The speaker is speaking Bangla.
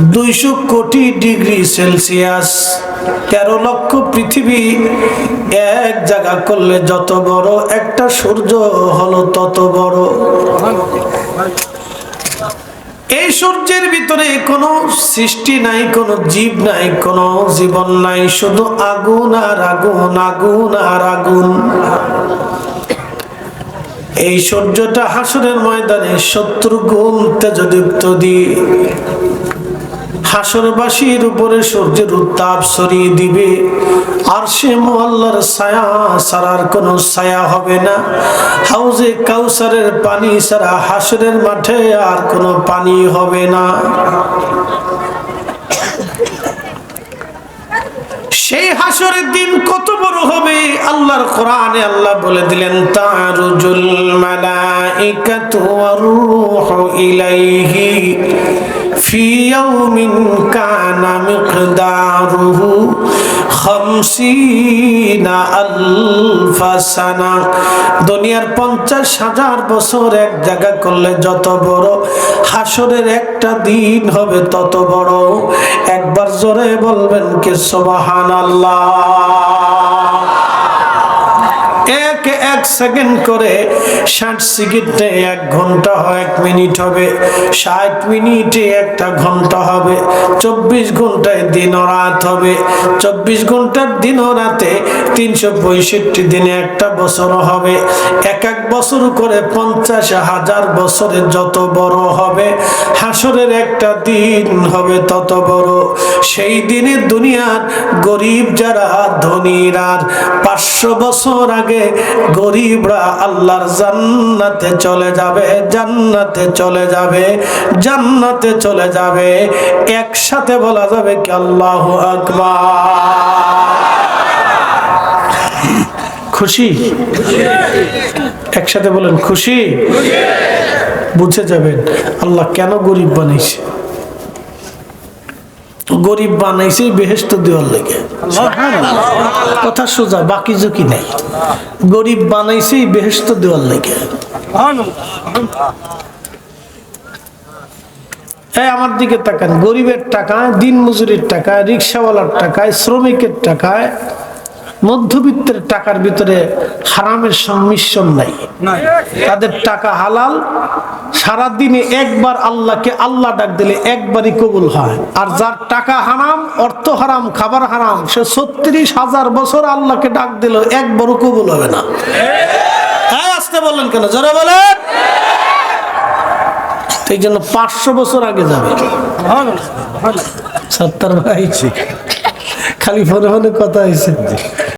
দুইশো কোটি ডিগ্রি সেলসিয়াস। তেরো লক্ষ পৃথিবী এক জায়গা করলে যত বড় একটা সূর্য হলো তত বড়। এই সূর্যের ভিতরে কোনো সৃষ্টি নাই, কোনো জীব নাই, কোনো জীবন নাই, শুধু আগুন আর আগুন আগুন আর আগুন। এই সূর্যটা হাসরের ময়দানে শত্রু গুণ তেজদীপ্ত দিয়ে হাসরবাসীর উপরে সূর্যের উত্তাপ সরিয়ে দিবে। আর সে ছায়া সারার ছায়া হবে না। হাউজে কাউসারের পানি সারা হাসরের মাঠে আর কোনো পানি হবে না। সেই হাসরের দিন কত বড় হবে, আল্লাহর কোরআনে আল্লাহ বলে দিলেন, তারুজুল মালাইকাতু ইলাইহি দুনিয়ার পঞ্চাশ হাজার বছর এক জায়গা করলে যত বড় হাসরের একটা দিন হবে তত বড়। একবার জোরে বলবেন কে সোবাহান আল্লাহ এক এক সেকেন্ড করে ষাট সেকেন্ডে এক ঘণ্টা হয়, এক মিনিট হবে। ষাট মিনিটে একটা ঘণ্টা হবে। চব্বিশ ঘন্টায় দিন রাত হবে। চব্বিশ ঘণ্টার দিন ও রাতে তিনশো পঁয়ষট্টি দিনে একটা বছর হবে। এক এক বছর করে পঞ্চাশ হাজার বছরে যত বড় হবে, হাসরের একটা দিন হবে তত বড়। সেই দিনে দুনিয়ার গরিব যারা ধনীর, পাঁচশো বছর আগে গরিবরা আল্লাহর জান্নাতে চলে যাবে, জান্নাতে চলে যাবে, জান্নাতে চলে যাবে। একসাথে বলা যাবে কি আল্লাহ খুশি? একসাথে বলেন, খুশি? বুঝে যাবেন, আল্লাহ কেন গরিব বানাইছে? গরিব বানাইছে বেহেস্ত দেওয়ার লেগে। কথা সোজা বাকি ঝুঁকি নেই। গরিব বানাইছে বেহেস্ত দেওয়ার লেগে। হ্যাঁ আমার দিকে তাকান গরিবের টাকা দিন মজুরির টাকায় রিক্সাওয়ালার টাকায় শ্রমিকের টাকায় মধ্যবিত্তের টাকার ভিতরে হারামের সংমিশ্রণ নাই। তাদের টাকা হালাল সারাদিনে একবার আল্লাহকে আল্লাহ ডাক দিলে একবারই কবুল হয়। আর যার টাকা হারাম অর্থ হারাম খাবার হারাম সে ছত্রিশ হাজার বছর আল্লাহকে ডাক দিল একবারও কবুল হবে না। হ্যাঁ আসতে বললেন কেন? জোরে বলেন। এই জন্য পাঁচশো বছর আগে যাবে। সত্তর ভাই খালি ফোনে ফোনে কথা হয়েছে।